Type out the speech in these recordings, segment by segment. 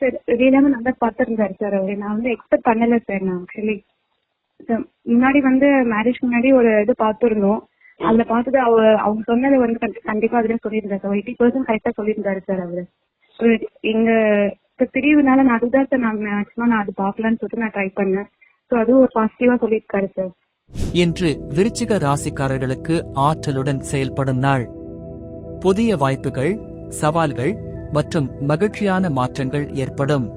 Sir வெளியிலாம நல்லா பார்த்துருந்தாரு sir அவரு. நான் வந்து எக்ஸ்பெக்ட் பண்ணல சார் நான் ஆக்சுவலி முன்னாடி வந்து மேரேஜ் முன்னாடி ஒரு இது பார்த்துருந்தோம். அதுல பார்த்தது அவ அவங்க சொன்னது வந்து கண்டிப்பா அதுல சொல்லியிருந்தாரு சார். எயிட்டி பர்சன்ட் கரெக்டா சொல்லியிருந்தாரு சார் அவரு. எங்க இப்ப பிரிவுனால நான் அதுதான் சார் நான் மேக்ஸிமம் நான் அது பார்க்கலான்னு சொல்லிட்டு நான் ட்ரை பண்ணேன். ஸோ அதுவும் ஒரு பாசிட்டிவா சொல்லியிருக்காரு சார். இன்று விருச்சிக ராசிக்காரர்களுக்கு ஆற்றலுடன் செயல்படும் நாள். புதிய வாய்ப்புகள் சவால்கள் மற்றும் மகிழ்ச்சியான மாற்றங்கள் ஏற்படும்.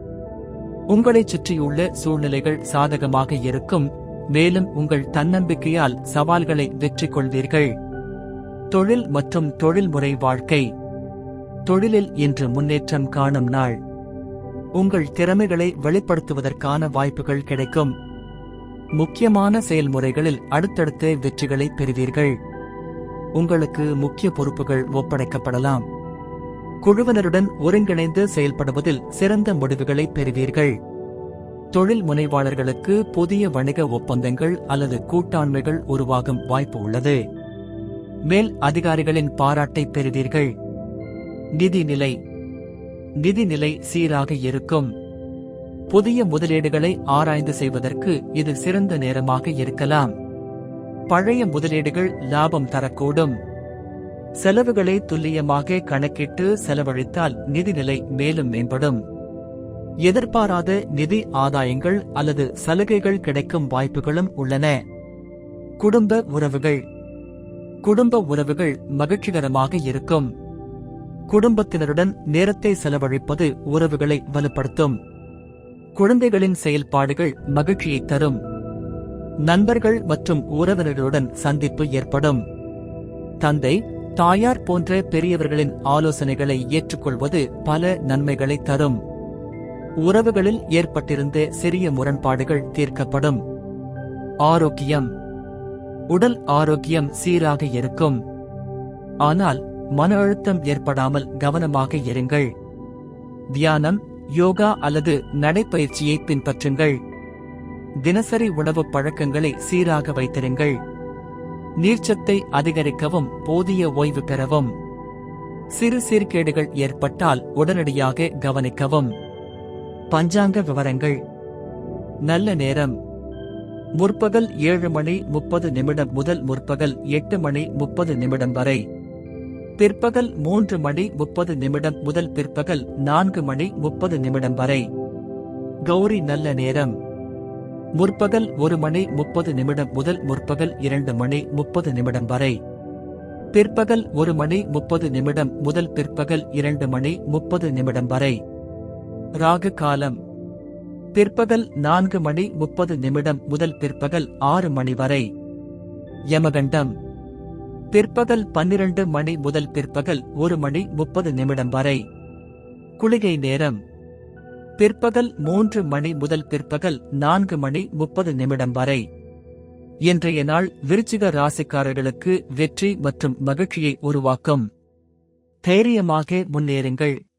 உங்களைச் சுற்றியுள்ள சூழ்நிலைகள் சாதகமாக இருக்கும். மேலும் உங்கள் தன்னம்பிக்கையால் சவால்களை வெற்றி கொள்வீர்கள். தொழில் மற்றும் தொழில்முறை வாழ்க்கை. தொழிலில் இன்று முன்னேற்றம் காணும் நாள். உங்கள் திறமைகளை வெளிப்படுத்துவதற்கான வாய்ப்புகள் கிடைக்கும். முக்கியமான செயல்முறைகளில் அடுத்தடுத்த வெற்றிகளை பெறுவீர்கள். உங்களுக்கு முக்கிய பொறுப்புகள் ஒப்படைக்கப்படலாம். குழுவினருடன் ஒருங்கிணைந்து செயல்படுவதில் சிறந்த முடிவுகளை பெறுவீர்கள். தொழில் முனைவாளர்களுக்கு புதிய வணிக ஒப்பந்தங்கள் அல்லது கூட்டாண்மைகள் உருவாகும் வாய்ப்பு உள்ளது. மேல் அதிகாரிகளின் பாராட்டை பெறுவீர்கள். நிதிநிலை நிதிநிலை சீராக இருக்கும். புதிய முதலீடுகளை ஆராய்ந்து செய்வதற்கு இது சிறந்த நேரமாக இருக்கலாம். பழைய முதலீடுகள் லாபம் தரக்கூடும். செலவுகளை துல்லியமாக கணக்கிட்டு செலவழித்தால் நிதிநிலை மேலும் மேம்படும். எதிர்பாராத நிதி ஆதாயங்கள் அல்லது சலுகைகள் கிடைக்கும் வாய்ப்புகளும் உள்ளன. குடும்ப உறவுகள். குடும்ப உறவுகள் மகிழ்ச்சிகரமாக இருக்கும். குடும்பத்தினருடன் நேரத்தை செலவழிப்பது உறவுகளை வலுப்படுத்தும். குழந்தைகளின் செயல்பாடுகள் மகிழ்ச்சியை தரும். நண்பர்கள் மற்றும் உறவினர்களுடன் சந்திப்பு ஏற்படும். தந்தை தாயார் போன்ற பெரியவர்களின் ஆலோசனைகளை ஏற்றுக்கொள்வது பல நன்மைகளை தரும். உறவுகளில் ஏற்பட்டிருந்த சிறிய முரண்பாடுகள் தீர்க்கப்படும். ஆரோக்கியம். உடல் ஆரோக்கியம் சீராக இருக்கும். ஆனால் மன அழுத்தம் ஏற்படாமல் கவனமாக இருங்கள். தியானம் யோகா அல்லது நடைப்பயிற்சியை பின்பற்றுங்கள். தினசரி உணவு பழக்கங்களை சீராக வைத்திருங்கள். நீர்ச்சத்தை அதிகரிக்கவும் போதிய ஓய்வு பெறவும். சிறு சீர்கேடுகள் ஏற்பட்டால் உடனடியாக கவனிக்கவும். பஞ்சாங்க விவரங்கள். நல்ல நேரம். முற்பகல் ஏழு மணி முப்பது நிமிடம் முதல் முற்பகல் எட்டு மணி முப்பது நிமிடம் வரை. பிற்பகல் மூன்று மணி முப்பது நிமிடம் முதல் பிற்பகல் நான்கு மணி முப்பது நிமிடம் வரை. கௌரி நல்ல நேரம். முற்பகல் ஒரு மணி முப்பது நிமிடம் முதல் முற்பகல் இரண்டு மணி முப்பது நிமிடம் வரை. பிற்பகல் ஒரு மணி முப்பது நிமிடம் முதல் பிற்பகல் இரண்டு மணி முப்பது நிமிடம் வரை. ராகு காலம். பிற்பகல் நான்கு மணி முப்பது நிமிடம் முதல் பிற்பகல் ஆறு மணி வரை. யமகண்டம். பிற்பகல் பன்னிரண்டு மணி முதல் பிற்பகல் ஒரு மணி முப்பது நிமிடம் வரை. குளிகை நேரம். பிற்பகல் மூன்று மணி முதல் பிற்பகல் நான்கு மணி முப்பது நிமிடம் வரை. இன்றைய நாள் விருச்சிக ராசிக்காரர்களுக்கு வெற்றி மற்றும் மகிழ்ச்சியை உருவாக்கும். தைரியமாக முன்னேறுங்கள்.